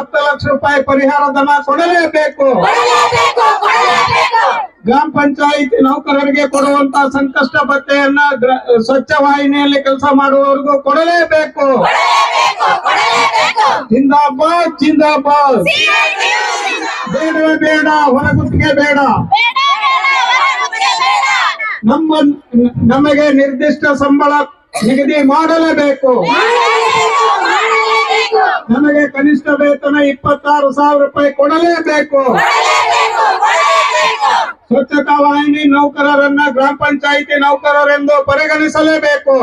ಹತ್ತು ಲಕ್ಷ ರೂಪಾಯಿ ಪರಿಹಾರ ಧನ ಕೊಡಲೇಬೇಕು. ಗ್ರಾಮ ಪಂಚಾಯಿತಿ ನೌಕರರಿಗೆ ಕೊಡುವಂತ ಸಂಕಷ್ಟ ಭತ್ತೆಯನ್ನ ಸ್ವಚ್ಛ ವಾಹಿನಿಯಲ್ಲಿ ಕೆಲಸ ಮಾಡುವವರಿಗೂ ಕೊಡಲೇಬೇಕು. ಜಿಂದಾಬಾದ್ ಜಿಂದಾಬಾದ್. ಬೇಡವೇ ಬೇಡ ಹೊರಗುತ್ತಿಗೆ ಬೇಡ. ನಮ್ಮ ನಮಗೆ ನಿರ್ದಿಷ್ಟ ಸಂಬಳ ನಿಗದಿ ಮಾಡಲೇಬೇಕು. ನಮಗೆ ಕನಿಷ್ಠ ವೇತನ ಇಪ್ಪತ್ತಾರು ಸಾವಿರ ರೂಪಾಯಿ ಕೊಡಲೇಬೇಕು. ಕೊಡಲೇಬೇಕು ಕೊಡಲೇಬೇಕು. ಸ್ವಚ್ಛತಾ ವಾಹಿನಿ ನೌಕರರನ್ನ ಗ್ರಾಮ ಪಂಚಾಯಿತಿ ನೌಕರರೆಂದು ಪರಿಗಣಿಸಲೇಬೇಕು.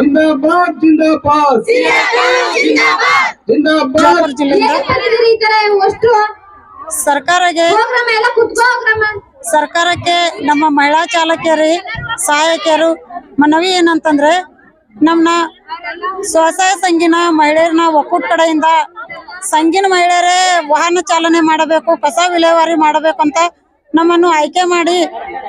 ಜಿಂದಾಬಾದ್ ಜಿಂದಾಬಾದ್. ಜಿಂದಾಬಾದ್ ಸರ್ಕಾರಕ್ಕೆ ಪ್ರೋಗ್ರಾಮ್ ಎಲ್ಲ ಕುತ್ಕೋ ಪ್ರೋಗ್ರಾಮ್ ಸರ್ಕಾರಕ್ಕೆ ನಮ್ಮ ಮಹಿಳಾ ಚಾಲಕಿಯರಿ ಸಹಾಯಕಿಯರು ಮನವಿ ಏನಂತಂದ್ರೆ ನಮ್ಮನ್ನ ಸ್ವಸಹಾಯ ಸಂಘಿನ ಮಹಿಳೆಯರನ್ನ ಒಕ್ಕೂಟ ಕಡೆಯಿಂದ ಸಂಘಿನ ಮಹಿಳೆಯರೇ ವಾಹನ ಚಾಲನೆ ಮಾಡಬೇಕು, ಕಸ ವಿಲೇವಾರಿ ಮಾಡಬೇಕು ಅಂತ ನಮ್ಮನ್ನು ಆಯ್ಕೆ ಮಾಡಿ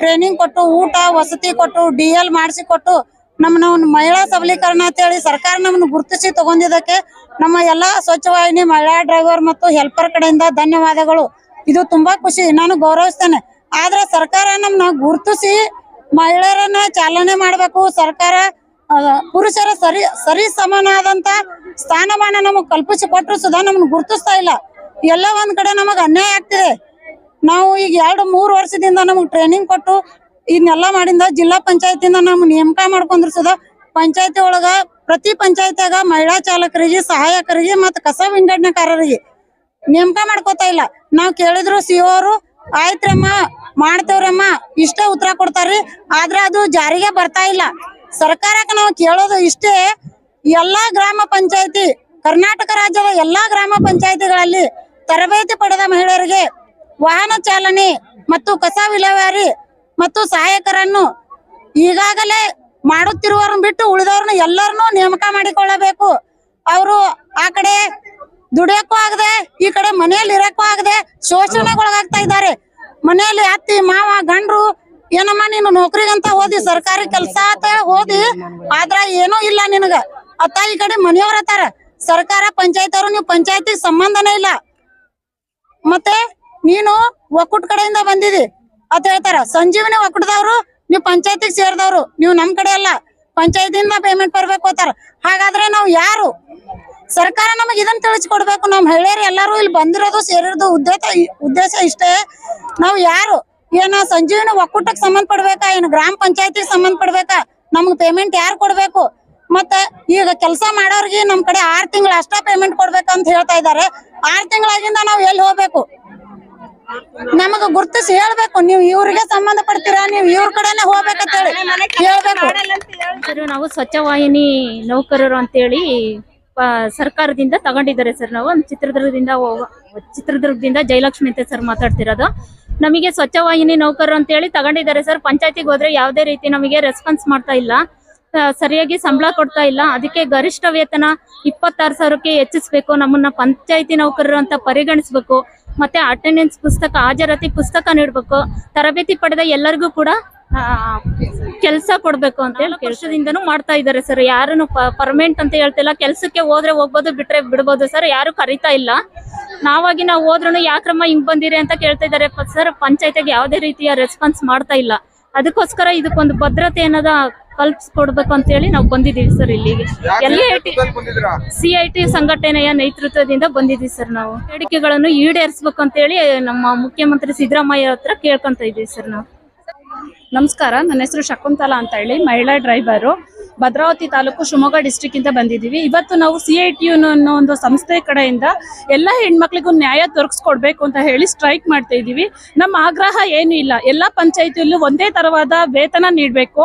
ಟ್ರೈನಿಂಗ್ ಕೊಟ್ಟು, ಊಟ, ವಸತಿ ಕೊಟ್ಟು ಡಿ ಎಲ್ ಮಾಡಿಸಿ ಕೊಟ್ಟು ನಮ್ಮನ್ನ ಒಂದು ಮಹಿಳಾ ಸಬಲೀಕರಣ ಅಂತೇಳಿ ಸರ್ಕಾರ ನಮ್ಮನ್ನು ಗುರುತಿಸಿ ತಗೊಂಡಿದ್ದಕ್ಕೆ ನಮ್ಮ ಎಲ್ಲಾ ಸ್ವಚ್ಛ ವಾಹಿನಿ, ಮಹಿಳಾ ಡ್ರೈವರ್ ಮತ್ತು ಹೆಲ್ಪರ್ ಕಡೆಯಿಂದ ಧನ್ಯವಾದಗಳು. ಇದು ತುಂಬಾ ಖುಷಿ, ನಾನು ಗೌರವಿಸ್ತೇನೆ. ಆದ್ರೆ ಸರ್ಕಾರ ನಮ್ಮನ್ನ ಗುರುತಿಸಿ ಮಹಿಳೆಯರನ್ನ ಚಾಲನೆ ಮಾಡಬೇಕು, ಸರ್ಕಾರ ಪುರುಷರ ಸರಿ ಸರಿ ಸಮಾನಾದಂತ ಸ್ಥಾನಮಾನ ನಮಗ್ ಕಲ್ಪಿಸಿ ಕೊಟ್ಟರು ಸುಧಾ ನಮ್ಗೆ ಗುರುತಿಸ್ತಾ ಇಲ್ಲ. ಎಲ್ಲ ಒಂದ್ ಕಡೆ ನಮಗ್ ಅನ್ಯಾಯ ಆಗ್ತಿದೆ. ನಾವು ಈಗ ಎರಡು, ಮೂರು ವರ್ಷದಿಂದ ನಮಗ್ ಟ್ರೈನಿಂಗ್ ಕೊಟ್ಟು ಇದನ್ನೆಲ್ಲ ಮಾಡಿಂದ ಜಿಲ್ಲಾ ಪಂಚಾಯತಿಂದ ನಮ್ ನೇಮಕ ಮಾಡ್ಕೊಂಡ್ರು ಸುಧಾ. ಪಂಚಾಯತಿ ಒಳಗ ಪ್ರತಿ ಪಂಚಾಯತಿಯಾಗ ಮಹಿಳಾ ಚಾಲಕರಿಗೆ, ಸಹಾಯಕರಿಗೆ ಮತ್ತೆ ಕಸ ವಿಂಗಡಣೆಕಾರರಿಗೆ ನೇಮಕ ಮಾಡ್ಕೋತಾ ಇಲ್ಲ. ನಾವ್ ಕೇಳಿದ್ರು ಸಿ ಅವರು ಆಯ್ತ್ರಮ್ಮ ಮಾಡ್ತೇವ್ರಮ್ಮ ಇಷ್ಟ ಉತ್ತರ ಕೊಡ್ತಾರ್ರಿ. ಆದ್ರೆ ಅದು ಜಾರಿಗೆ ಬರ್ತಾ ಇಲ್ಲ. ಸರ್ಕಾರಕ್ಕೆ ನಾವು ಕೇಳೋದು ಇಷ್ಟೇ, ಎಲ್ಲಾ ಗ್ರಾಮ ಪಂಚಾಯತಿ, ಕರ್ನಾಟಕ ರಾಜ್ಯದ ಎಲ್ಲಾ ಗ್ರಾಮ ಪಂಚಾಯತಿಗಳಲ್ಲಿ ತರಬೇತಿ ಪಡೆದ ಮಹಿಳೆಯರಿಗೆ ವಾಹನ ಚಾಲನೆ ಮತ್ತು ಕಸ ವಿಲೇವಾರಿ ಮತ್ತು ಸಹಾಯಕರನ್ನು ಈಗಾಗಲೇ ಮಾಡುತ್ತಿರುವವ್ರನ್ನ ಬಿಟ್ಟು ಉಳಿದವ್ರನ್ನ ಎಲ್ಲರನ್ನೂ ನೇಮಕ ಮಾಡಿಕೊಳ್ಳಬೇಕು. ಅವರು ಆ ಕಡೆ ದುಡಿಯಕ್ಕೂ ಆಗದೆ, ಈ ಕಡೆ ಮನೆಯಲ್ಲಿ ಇರಕ್ಕೂ ಆಗದೆ ಶೋಷಣೆಗೊಳಗಾಗ್ತಾ ಇದ್ದಾರೆ. ಮನೆಯಲ್ಲಿ ಅತ್ತಿ, ಮಾವ, ಗಂಡ್ರು ಏನಮ್ಮ ನೀನು ನೌಕರಿಗಂತ ಹೋದಿ, ಸರ್ಕಾರಿ ಕೆಲಸ ಆತ ಹೋದಿ, ಆದ್ರ ಏನೂ ಇಲ್ಲ ನಿನಗ. ಅತ್ತ ಈ ಕಡೆ ಮನೆಯವ್ರ ಅತ್ತಾರ, ಸರ್ಕಾರ ಪಂಚಾಯತ್ ಅವರು, ನೀವು ಪಂಚಾಯತಿಗೆ ಸಂಬಂಧನೇ ಇಲ್ಲ. ಮತ್ತೆ ನೀನು ಒಕ್ಕೂಟ ಕಡೆಯಿಂದ ಬಂದಿದಿ ಅಂತ ಹೇಳ್ತಾರ. ಸಂಜೀವನಿ ಒಕ್ಕೂಟದವ್ರು, ನೀವು ಪಂಚಾಯತಿಗೆ ಸೇರಿದವ್ರು, ನೀವು ನಮ್ ಕಡೆ ಅಲ್ಲ. ಪಂಚಾಯತಿಯಿಂದ ಪೇಮೆಂಟ್ ಬರ್ಬೇಕು ಅಂತಾರ. ಹಾಗಾದ್ರೆ ನಾವು ಯಾರು? ಸರ್ಕಾರ ನಮಗೆ ಇದನ್ನ ತಿಳಿಸ್ಕೊಡ್ಬೇಕು. ನಮ್ಮ ಹಳ್ಳಿಯರು ಎಲ್ಲರೂ ಇಲ್ಲಿ ಬಂದಿರೋದು, ಸೇರಿರೋದು ಉದ್ದೇಶ ಉದ್ದೇಶ ಇಷ್ಟೇ. ನಾವು ಯಾರು? ಏನ ಸಂಜೀವಿನ ಒಕ್ಕೂಟಕ್ ಸಂಬಂಧ ಪಡ್ಬೇಕಾ? ಏನು ಗ್ರಾಮ ಪಂಚಾಯತಿಗೆ ಸಂಬಂಧ ಪಡ್ಬೇಕಾ? ನಮ್ಗೆ ಪೇಮೆಂಟ್ ಯಾರು ಕೊಡ್ಬೇಕು? ಮತ್ತೆ ಈಗ ಕೆಲಸ ಮಾಡೋರ್ಗೆ ನಮ್ ಕಡೆ ಆರ್ ತಿಂಗಳ ಅಷ್ಟ ಪೇಮೆಂಟ್ ಕೊಡ್ಬೇಕಂತ ಹೇಳ್ತಾ ಇದಾರೆ. ಆರ್ ತಿಂಗಳಾಗಿಂದ ನಾವ್ ಎಲ್ಲಿ ಹೋಗ್ಬೇಕು? ನಮಗ ಗುರ್ತಿಸಿ ಹೇಳ್ಬೇಕು. ನೀವು ಇವ್ರಿಗೆ ಸಂಬಂಧ ಪಡ್ತೀರಾ? ನೀವು ಇವ್ರ ಕಡೆನೆ ಹೋಗ್ಬೇಕಂತ ಹೇಳಿ ಹೇಳ್ಬೇಕು ನಾವು ಸ್ವಚ್ಛ ವಾಹಿನಿ ನೌಕರರು ಅಂತೇಳಿ ಸರ್ಕಾರದಿಂದ ತಗೊಂಡಿದ್ದಾರೆ ಸರ್ ನಾವು. ಚಿತ್ರದುರ್ಗದಿಂದ ಚಿತ್ರದುರ್ಗದಿಂದ ಜಯಲಕ್ಷ್ಮಿ ಅಂತ ಸರ್ ಮಾತಾಡ್ತಿರೋದು. ನಮಗೆ ಸ್ವಚ್ಛ ವಾಹಿನಿ ನೌಕರರು ಅಂತೇಳಿ ತಗೊಂಡಿದ್ದಾರೆ ಸರ್. ಪಂಚಾಯತಿಗೆ ಹೋದ್ರೆ ಯಾವುದೇ ರೀತಿ ನಮಗೆ ರೆಸ್ಪಾನ್ಸ್ ಮಾಡ್ತಾ ಇಲ್ಲ. ಸರಿಯಾಗಿ ಸಂಬಳ ಕೊಡ್ತಾ ಇಲ್ಲ. ಅದಕ್ಕೆ ಗರಿಷ್ಠ ವೇತನ ಇಪ್ಪತ್ತಾರು ಸಾವಿರಕ್ಕೆ ಹೆಚ್ಚಿಸ್ಬೇಕು. ನಮ್ಮನ್ನ ಪಂಚಾಯತಿ ನೌಕರರು ಅಂತ ಪರಿಗಣಿಸ್ಬೇಕು. ಮತ್ತೆ ಅಟೆಂಡೆನ್ಸ್ ಪುಸ್ತಕ, ಹಾಜರಾತಿ ಪುಸ್ತಕ ನೀಡಬೇಕು. ತರಬೇತಿ ಪಡೆದ ಎಲ್ಲರಿಗೂ ಕೂಡ ಕೆಲಸ ಕೊಡ್ಬೇಕು ಅಂತ ಹೇಳಿ ಕೆಲಸದಿಂದನು ಮಾಡ್ತಾ ಇದ್ದಾರೆ ಸರ್. ಯಾರನ್ನು ಪರ್ಮನೆಂಟ್ ಅಂತ ಹೇಳ್ತಿಲ್ಲ. ಕೆಲ್ಸಕ್ಕೆ ಹೋದ್ರೆ ಹೋಗ್ಬೋದು ಬಿಟ್ರೆ ಬಿಡ್ಬೋದು ಸರ್. ಯಾರು ಕರಿತಾ ಇಲ್ಲ. ನಾವಾಗಿ ನಾವು ಹೋದ್ರು ಯಾಕ್ರಮ್ಮ ಹಿಂಗ್ ಬಂದಿರಿ ಅಂತ ಕೇಳ್ತಾ ಇದ್ದಾರೆ. ಸರ್ ಪಂಚಾಯತಿಗೆ ಯಾವುದೇ ರೀತಿಯ ರೆಸ್ಪಾನ್ಸ್ ಮಾಡ್ತಾ ಇಲ್ಲ. ಅದಕ್ಕೋಸ್ಕರ ಇದಕ್ಕೊಂದು ಭದ್ರತೆ ಅನ್ನೋದ ಕಲ್ಪಿಸ್ಕೊಡ್ಬೇಕು ಅಂತ ಹೇಳಿ ನಾವು ಬಂದಿದೀವಿ ಸರ್ ಇಲ್ಲಿಗೆ. ಸಿಐಟಿ ಸಿ ಐ ಟಿ ಸಂಘಟನೆಯ ನೇತೃತ್ವದಿಂದ ಬಂದಿದೀವಿ ಸರ್ ನಾವು. ಬೇಡಿಕೆಗಳನ್ನು ಈಡೇರಿಸಬೇಕು ಅಂತ ಹೇಳಿ ನಮ್ಮ ಮುಖ್ಯಮಂತ್ರಿ ಸಿದ್ದರಾಮಯ್ಯ ಹತ್ರ ಕೇಳ್ಕೊಂತ ಇದೀವಿ ಸರ್ ನಾವು. ನಮಸ್ಕಾರ, ನನ್ನ ಹೆಸರು ಶಕುಂತಲಾ ಅಂತ ಹೇಳಿ, ಮಹಿಳಾ ಡ್ರೈವರು. ಭದ್ರಾವತಿ ತಾಲೂಕು ಶಿವಮೊಗ್ಗ ಡಿಸ್ಟಿಕ್ ಇಂದ ಬಂದಿದ್ದೀವಿ. ಇವತ್ತು ನಾವು ಸಿ ಐ ಟಿ ಅನ್ನೋ ಒಂದು ಸಂಸ್ಥೆ ಕಡೆಯಿಂದ ಎಲ್ಲ ಹೆಣ್ಮಕ್ಳಿಗೂ ನ್ಯಾಯ ದೊರಕಿಸ್ಕೊಡ್ಬೇಕು ಅಂತ ಹೇಳಿ ಸ್ಟ್ರೈಕ್ ಮಾಡ್ತಾ ಇದ್ದೀವಿ. ನಮ್ಮ ಆಗ್ರಹ ಏನು ಇಲ್ಲ. ಎಲ್ಲ ಪಂಚಾಯತಿಯಲ್ಲೂ ಒಂದೇ ತರವಾದ ವೇತನ ನೀಡಬೇಕು.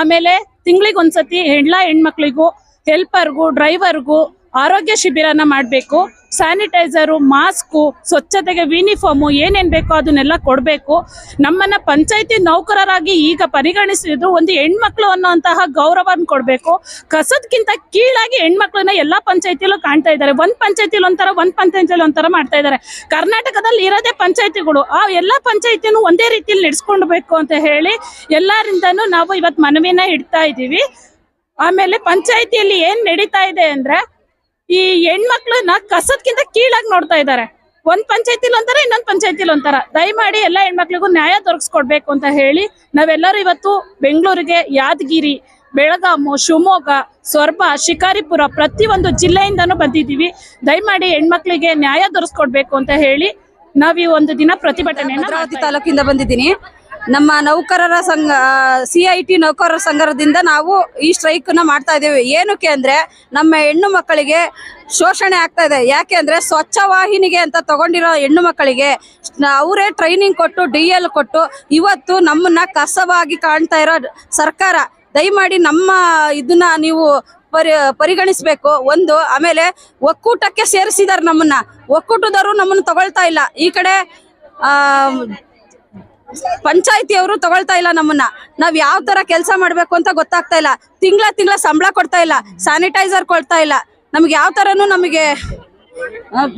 ಆಮೇಲೆ ತಿಂಗಳಿಗೆ ಒಂದ್ಸತಿ ಎಲ್ಲ ಹೆಣ್ಮಕ್ಳಿಗೂ ಹೆಲ್ಪರ್ಗೂ ಡ್ರೈವರ್ಗೂ ಆರೋಗ್ಯ ಶಿಬಿರನ ಮಾಡಬೇಕು. ಸ್ಯಾನಿಟೈಸರು ಮಾಸ್ಕು ಸ್ವಚ್ಛತೆಗೆ ಯೂನಿಫಾರ್ಮು ಏನೇನು ಬೇಕೋ ಅದನ್ನೆಲ್ಲ ಕೊಡಬೇಕು. ನಮ್ಮನ್ನ ಪಂಚಾಯತಿ ನೌಕರರಾಗಿ ಈಗ ಪರಿಗಣಿಸಿದ್ರು ಒಂದು ಹೆಣ್ಮಕ್ಳು ಅನ್ನೋಂತಹ ಗೌರವನ ಕೊಡಬೇಕು. ಕಸದಕ್ಕಿಂತ ಕೀಳಾಗಿ ಹೆಣ್ಮಕ್ಳನ್ನ ಎಲ್ಲ ಪಂಚಾಯತಿಲೂ ಕಾಣ್ತಾ ಇದ್ದಾರೆ. ಒಂದು ಪಂಚಾಯತಿಲಿ ಒಂಥರ, ಒಂದು ಪಂಚಾಯತಿಲಿ ಒಂಥರ ಮಾಡ್ತಾ ಇದ್ದಾರೆ. ಕರ್ನಾಟಕದಲ್ಲಿ ಇರೋದೇ ಪಂಚಾಯಿತಿಗಳು. ಆ ಎಲ್ಲ ಪಂಚಾಯತಿನೂ ಒಂದೇ ರೀತಿಯಲ್ಲಿ ನಡೆಸ್ಕೊಳ್ಬೇಕು ಅಂತ ಹೇಳಿ ಎಲ್ಲರಿಂದನೂ ನಾವು ಇವತ್ತು ಮನವಿನ ಇಡ್ತಾ ಇದ್ದೀವಿ ಆಮೇಲೆ ಪಂಚಾಯತಿಯಲ್ಲಿ ಏನು ನಡೀತಾ ಇದೆ ಅಂದ್ರೆ ಈ ಹೆಣ್ಮಕ್ಳನ್ನ ಕಸದ್ಕಿಂತ ಕೀಳಾಗಿ ನೋಡ್ತಾ ಇದ್ದಾರೆ. ಒಂದ್ ಪಂಚಾಯತಿಲ್ ಒಂಥರ ಇನ್ನೊಂದ್ ಪಂಚಾಯತಿಲ್ ಒಂಥರ ದಯಮಾಡಿ ಎಲ್ಲ ಹೆಣ್ಮಕ್ಳಿಗೂ ನ್ಯಾಯ ದೊರಕಿಸ್ಕೊಡ್ಬೇಕು ಅಂತ ಹೇಳಿ ನಾವೆಲ್ಲರೂ ಇವತ್ತು ಬೆಂಗಳೂರಿಗೆ ಯಾದಗಿರಿ ಬೆಳಗಾಮು ಶಿವಮೊಗ್ಗ ಸೊರಬ ಶಿಕಾರಿಪುರ ಪ್ರತಿಯೊಂದು ಜಿಲ್ಲೆಯಿಂದನೂ ಬಂದಿದ್ದೀವಿ. ದಯಮಾಡಿ ಹೆಣ್ಮಕ್ಳಿಗೆ ನ್ಯಾಯ ದೊರಕಿಸ್ಕೊಡ್ಬೇಕು ಅಂತ ಹೇಳಿ ನಾವ್ ಈ ಒಂದು ದಿನ ಪ್ರತಿಭಟನೆ ತಾಲೂಕಿಂದ ಬಂದಿದ್ದೀನಿ. ನಮ್ಮ ನೌಕರರ ಸಂಘ ಸಿ ಐ ಟಿ ನೌಕರರ ಸಂಘದಿಂದ ನಾವು ಈ ಸ್ಟ್ರೈಕ್ನ ಮಾಡ್ತಾ ಇದ್ದೇವೆ. ಏನಕ್ಕೆ ಅಂದ್ರೆ ನಮ್ಮ ಹೆಣ್ಣು ಮಕ್ಕಳಿಗೆ ಶೋಷಣೆ ಆಗ್ತಾ ಇದೆ. ಯಾಕೆ ಅಂದ್ರೆ ಸ್ವಚ್ಛ ವಾಹಿನಿಗೆ ಅಂತ ತಗೊಂಡಿರೋ ಹೆಣ್ಣು ಮಕ್ಕಳಿಗೆ ಅವರೇ ಟ್ರೈನಿಂಗ್ ಕೊಟ್ಟು ಡಿ ಎಲ್ ಕೊಟ್ಟು ಇವತ್ತು ನಮ್ಮನ್ನ ಕಸವಾಗಿ ಕಾಣ್ತಾ ಇರೋ ಸರ್ಕಾರ, ದಯಮಾಡಿ ನಮ್ಮ ಇದನ್ನ ನೀವು ಪರಿ, ಪರಿಗಣಿಸ್ಬೇಕು. ಒಂದು, ಆಮೇಲೆ ಒಕ್ಕೂಟಕ್ಕೆ ಸೇರಿಸಿದಾರೆ ನಮ್ಮನ್ನ. ಒಕ್ಕೂಟದವರು ನಮ್ಮನ್ನು ತಗೊಳ್ತಾ ಇಲ್ಲ. ಈ ಕಡೆ ಆ ಪಂಚಾಯತಿಯವರು ತಗೊಳ್ತಾ ಇಲ್ಲ ನಮ್ಮನ್ನ. ನಾವ್ ಯಾವ ತರ ಕೆಲಸ ಮಾಡ್ಬೇಕು ಅಂತ ಗೊತ್ತಾಗ್ತಾ ಇಲ್ಲ. ತಿಂಗಳ ತಿಂಗಳ ಸಂಬಳ ಕೊಡ್ತಾ ಇಲ್ಲ. ಸ್ಯಾನಿಟೈಸರ್ ಕೊಡ್ತಾ ಇಲ್ಲ. ನಮ್ಗೆ ಯಾವ ತರನು ನಮಗೆ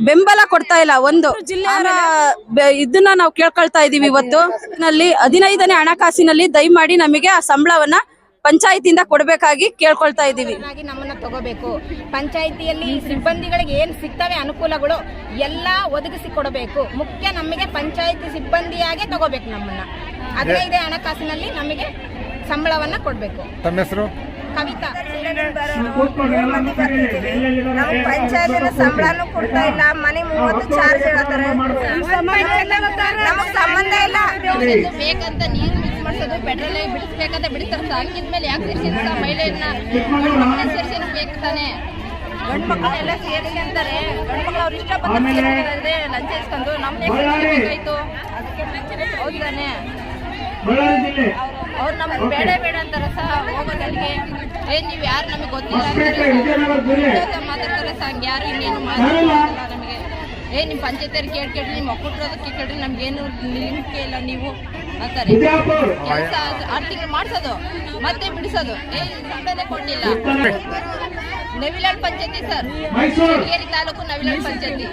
ಬೆಂಬಲ ಕೊಡ್ತಾ ಇಲ್ಲ. ಒಂದು ಜಿಲ್ಲೆಯ ಇದನ್ನ ನಾವು ಕೇಳ್ಕೊಳ್ತಾ ಇದೀವಿ ಇವತ್ತು. ನಲ್ಲಿ ಹದಿನೈದನೇ ಹಣಕಾಸಿನಲ್ಲಿ ದಯಮಾಡಿ ನಮಗೆ ಆ ಸಂಬಳವನ್ನ ಪಂಚಾಯತಿಯಿಂದ ಕೊಡಬೇಕಾಗಿ ಕೇಳ್ಕೊಳ್ತಾ ಇದ್ದೀವಿ. ನಮ್ಮನ್ನ ತಗೋಬೇಕು. ಪಂಚಾಯತಿಯಲ್ಲಿ ಸಿಬ್ಬಂದಿಗಳಿಗೆ ಏನ್ ಸಿಗ್ತವೆ ಅನುಕೂಲಗಳು ಎಲ್ಲ ಒದಗಿಸಿ ಕೊಡಬೇಕು. ಮುಖ್ಯ ನಮಗೆ ಪಂಚಾಯತಿ ಸಿಬ್ಬಂದಿಯಾಗೆ ತಗೋಬೇಕು ನಮ್ಮನ್ನ. ಅದೇ ಇದೆ ಹಣಕಾಸಿನಲ್ಲಿ ನಮಗೆ ಸಂಬಳವನ್ನ ಕೊಡಬೇಕು. ತಮ್ಮ ಹೆಸರು? ಕವಿತಾ. ನಾವು ಪಂಚಾಯತಿನ ಸಂಬಳನೂ ಕೊಡ್ತಾ ಇಲ್ಲ ಮನೆ ಮೂವತ್ತು ಚಾರ್ಜ್ ಹೇಳ್ತಾರೆ. ನಮಗ್ ಸಂಬಂಧ ಇಲ್ಲ. ಬೇಕಂತ ನೀರು ಮಿಕ್ಸ್ ಮಾಡಿಸೋದು ಪೆಟ್ರೋಲ್ ಬಿಡಿಸ್ಬೇಕಂತ ಬಿಡಿಸ್ತಾರೆ ಯಾಕೆ ಸೇರಿಸಿದ ಮಹಿಳೆಯನ್ನ ಸೇರಿಸಿ ಬೇಕು ತಾನೆ? ಗಂಡು ಮಕ್ಕಳೆಲ್ಲ ಸೇರಿಸ್ಕೊಂತಾರೆ ಗಂಡು ಮಕ್ಕಳು ಅವ್ರು ಲಂಚ ಇಸ್ಕೊಂಡು ಬೇಕಾಯ್ತು. ಹೌದು ತಾನೆ? ಅವ್ರು ನಮ್ಗೆ ಬೇಡ ಬೇಡ ಅಂತಾರ ಸಹ ಹೋಗೋದಲ್ಲಿಗೆ ಏ ನೀವು ಯಾರು ನಮಗೆ ಗೊತ್ತಿಲ್ಲ ಮಾತಾಡ್ತಾರ ಮಾತಾಡ್ತಾರೆ ಸಹ ಯಾರು ಇನ್ನೇನು ಮಾತಾಡಲ್ಲ ನಮಗೆ ಏ ನಿಮ್ಮ ಪಂಚಾಯತಿಯವ್ರು ಕೇಳಿ ಕೇಳಿ ನಿಮ್ಮ ಒಕ್ಕೂಟ್ರದ ಕೇಳಿ ನಮ್ಗೇನು ಲಿಂಕ್ ಇಲ್ಲ ನೀವು ಅಂತಾರೆ. ಕೆಲಸ ಆರು ತಿಂಗಳು ಮಾಡಿಸೋದು ಮತ್ತೆ ಬಿಡಿಸೋದು. ಏ ಸಂಬಳನೇ ಕೊಟ್ಟಿಲ್ಲ ನವಿಲಾಳ್ ಪಂಚಾಯತಿ ಸರ್. ಶೃಂಗೇರಿ ತಾಲೂಕು ನವಿಲಾಳ್ ಪಂಚಾಯತಿ.